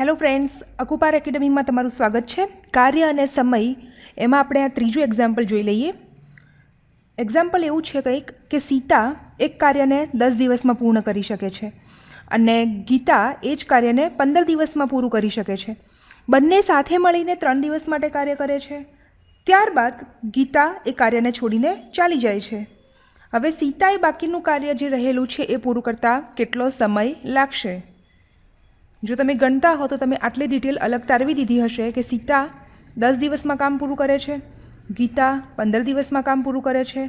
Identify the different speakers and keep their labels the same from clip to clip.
Speaker 1: Hello friends Akupar એકેડમીમાં તમારું સ્વાગત છે. કાર્ય અને સમય, એમાં આપણે આ ત્રીજું એક્ઝામ્પલ જોઈ લઈએ. એક્ઝામ્પલ એવું છે કંઈક કે સીતા એક કાર્યને દસ દિવસમાં પૂર્ણ કરી શકે છે અને ગીતા એ જ કાર્યને પંદર દિવસમાં પૂરું કરી શકે છે. બંને સાથે મળીને ત્રણ દિવસ માટે કાર્ય કરે છે. ત્યારબાદ ગીતા એ કાર્યને છોડીને ચાલી જાય છે. હવે સીતાએ બાકીનું કાર્ય જે રહેલું છે એ પૂરું કરતાં કેટલો સમય લાગશે? જો તમે ગણતા હો તો તમે આટલી ડિટેલ અલગ તારવી દીધી હશે કે સીતા દસ દિવસમાં કામ પૂરું કરે છે, ગીતા પંદર દિવસમાં કામ પૂરું કરે છે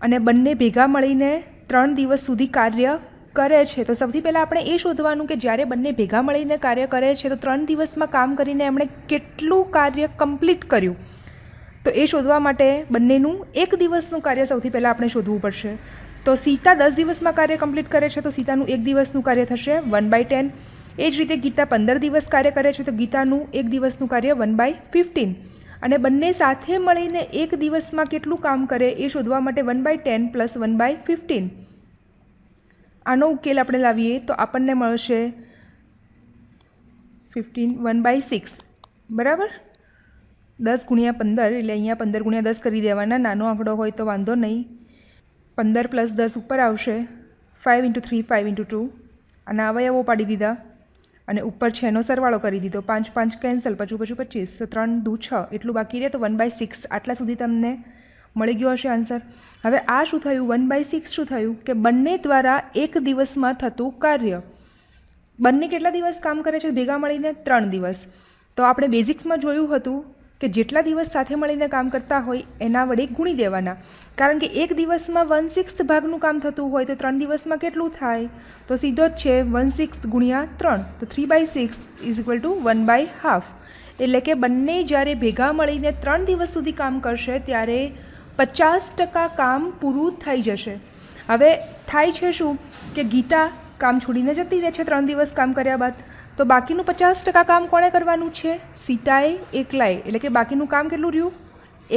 Speaker 1: અને બંને ભેગા મળીને ત્રણ દિવસ સુધી કાર્ય કરે છે. તો સૌથી પહેલાં આપણે એ શોધવાનું કે જ્યારે બંને ભેગા મળીને કાર્ય કરે છે, તો ત્રણ દિવસમાં કામ કરીને એમણે કેટલું કાર્ય કમ્પ્લીટ કર્યું? તો એ શોધવા માટે બંનેનું એક દિવસનું કાર્ય સૌથી પહેલાં આપણે શોધવું પડશે. તો સીતા દસ દિવસમાં કાર્ય કમ્પ્લીટ કરે છે, તો સીતાનું એક દિવસનું કાર્ય થશે વન બાય ટેન એ જ રીતે ગીતા પંદર દિવસ કાર્ય કરે છે, તો ગીતાનું એક દિવસનું કાર્ય વન બાય ફિફ્ટીન અને બંને સાથે મળીને એક દિવસમાં કેટલું કામ કરે એ શોધવા માટે one by ten plus one by fifteen આનો ઉકેલ આપણે લાવીએ તો આપણને મળશે ફિફ્ટીન વન બાય સિક્સ બરાબર? દસ ગુણ્યા પંદર, એટલે અહીંયા પંદર ગુણ્યા દસ કરી દેવાના. નાનો આંકડો હોય તો વાંધો નહીં. પંદર પ્લસ દસ ઉપર આવશે. Five into three five into two અને અવયવો પાડી દીધા. અને ઉપર છે એનો સરવાળો કરી દીધો. પાંચ પાંચ કેન્સલ પચું પચું પચીસ. ત્રણ દુ છ. એટલું બાકી રહે તો વન બાય સિક્સ આટલા સુધી તમને મળી ગયો હશે આન્સર હવે આ શું થયું? વન બાય સિક્સ શું થયું? કે બંને દ્વારા એક દિવસમાં થતું કાર્ય. બંને કેટલા દિવસ કામ કરે છે? ભેગા મળીને ત્રણ દિવસ. તો આપણે બેઝિક્સમાં જોયું હતું કે જેટલા દિવસ સાથે મળીને કામ કરતા હોય, એના વડે ગુણી દેવાના. કારણ કે એક દિવસમાં વન સિક્સ ભાગનું કામ થતું હોય, તો ત્રણ દિવસમાં કેટલું થાય? તો સીધો જ છે વન સિક્સ ગુણ્યા ત્રણ. તો three by six is equal to one by half. એટલે કે બંને જ્યારે ભેગા મળીને ત્રણ દિવસ સુધી કામ કરશે, ત્યારે પચાસ ટકા કામ પૂરું થઈ જશે. હવે થાય છે શું? કે ગીતા કામ છોડીને જતી રહે છે ત્રણ દિવસ કામ કર્યા બાદ. તો બાકીનું પચાસ ટકા કામ કોણે કરવાનું છે? સીતાએ એકલાએ. એટલે કે બાકીનું કામ કેટલું રહ્યું?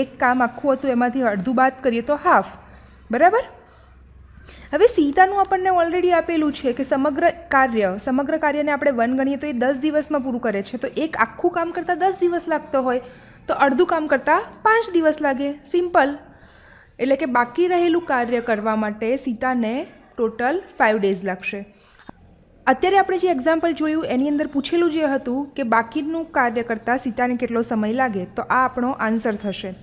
Speaker 1: એક કામ આખું હતું, એમાંથી અડધું બાદ કરીએ તો હાફ. બરાબર? હવે સીતાનું આપણને ઓલરેડી આપેલું છે કે સમગ્ર કાર્ય, સમગ્ર કાર્યને આપણે વન ગણીએ તો એ દસ દિવસમાં પૂરું કરે છે. તો એક આખું કામ કરતાં દસ દિવસ લાગતો હોય, તો અડધું કામ કરતાં પાંચ દિવસ લાગે. સિમ્પલ. એટલે કે બાકી રહેલું કાર્ય કરવા માટે સીતાને ટોટલ ફાઇવ ડેઝ લાગશે. અત્યારે આપણે જે એક્ઝામ્પલ જોયું, એની અંદર પૂછેલું જે હતું કે બાકીનું કાર્ય કરતાં સીતાને કેટલો સમય લાગે, તો આ આપણો આન્સર થશે.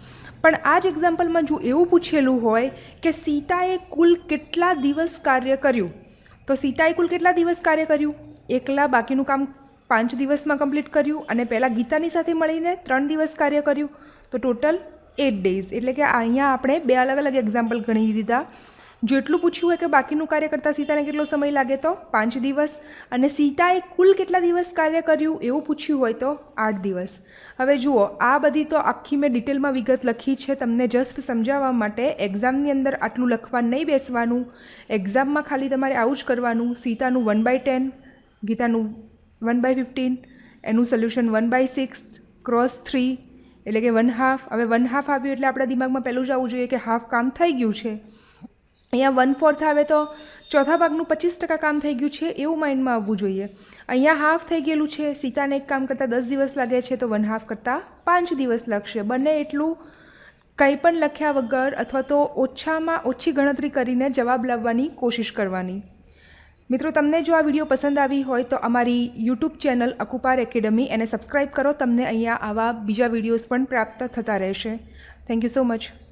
Speaker 1: પણ આ જ એક્ઝામ્પલમાં જો એવું પૂછેલું હોય કે સીતાએ કુલ કેટલા દિવસ કાર્ય કર્યું? તો સીતાએ કુલ કેટલા દિવસ કાર્ય કર્યું? એકલા બાકીનું કામ પાંચ દિવસમાં કમ્પ્લીટ કર્યું અને પહેલાં ગીતાની સાથે મળીને ત્રણ દિવસ કાર્ય કર્યું? તો ટોટલ એટ ડેઝ એટલે કે અહીંયા આપણે બે અલગ અલગ એક્ઝામ્પલ ગણી દીધા. જેટલું પૂછ્યું હોય કે બાકીનું કાર્ય કરતાં સીતાને કેટલો સમય લાગે તો? પાંચ દિવસ. અને સીતાએ કુલ કેટલા દિવસ કાર્ય કર્યું એવું પૂછ્યું હોય તો આઠ દિવસ. હવે જુઓ, આ બધી તો આખી મેં ડિટેલમાં વિગત લખી છે તમને જસ્ટ સમજાવવા માટે. એક્ઝામની અંદર આટલું લખવા નહીં બેસવાનું. એક્ઝામમાં ખાલી તમારે આવું જ કરવાનું. સીતાનું વન બાય ટેન ગીતાનું વન બાય ફિફ્ટીન એનું solution one by six cross three એટલે કે વન હાફ હવે વન હાફ આવ્યું એટલે આપણા દિમાગમાં પહેલું જ આવવું જોઈએ કે હાફ કામ થઈ ગયું છે. અહીંયા વન ફોર્થ આવે તો ચોથા ભાગનું પચીસ ટકા કામ થઈ ગયું છે એવું માઇન્ડમાં આવવું જોઈએ. અહીંયા હાફ થઈ ગયેલું છે, સીતાને એક કામ કરતાં દસ દિવસ લાગે છે તો વન હાફ કરતાં પાંચ દિવસ લાગશે. બંને એટલું કંઈ પણ લખ્યા વગર અથવા તો ઓછામાં ઓછી ગણતરી કરીને જવાબ લાવવાની કોશિશ કરવાની. મિત્રો, તમને જો આ વીડિયો પસંદ આવી હોય તો અમારી યુટ્યુબ ચેનલ અકુપાર એકેડમી એને સબસ્ક્રાઈબ કરો. તમને અહીંયા આવા બીજા વિડીયોઝ પણ પ્રાપ્ત થતા રહેશે. Thank you so much.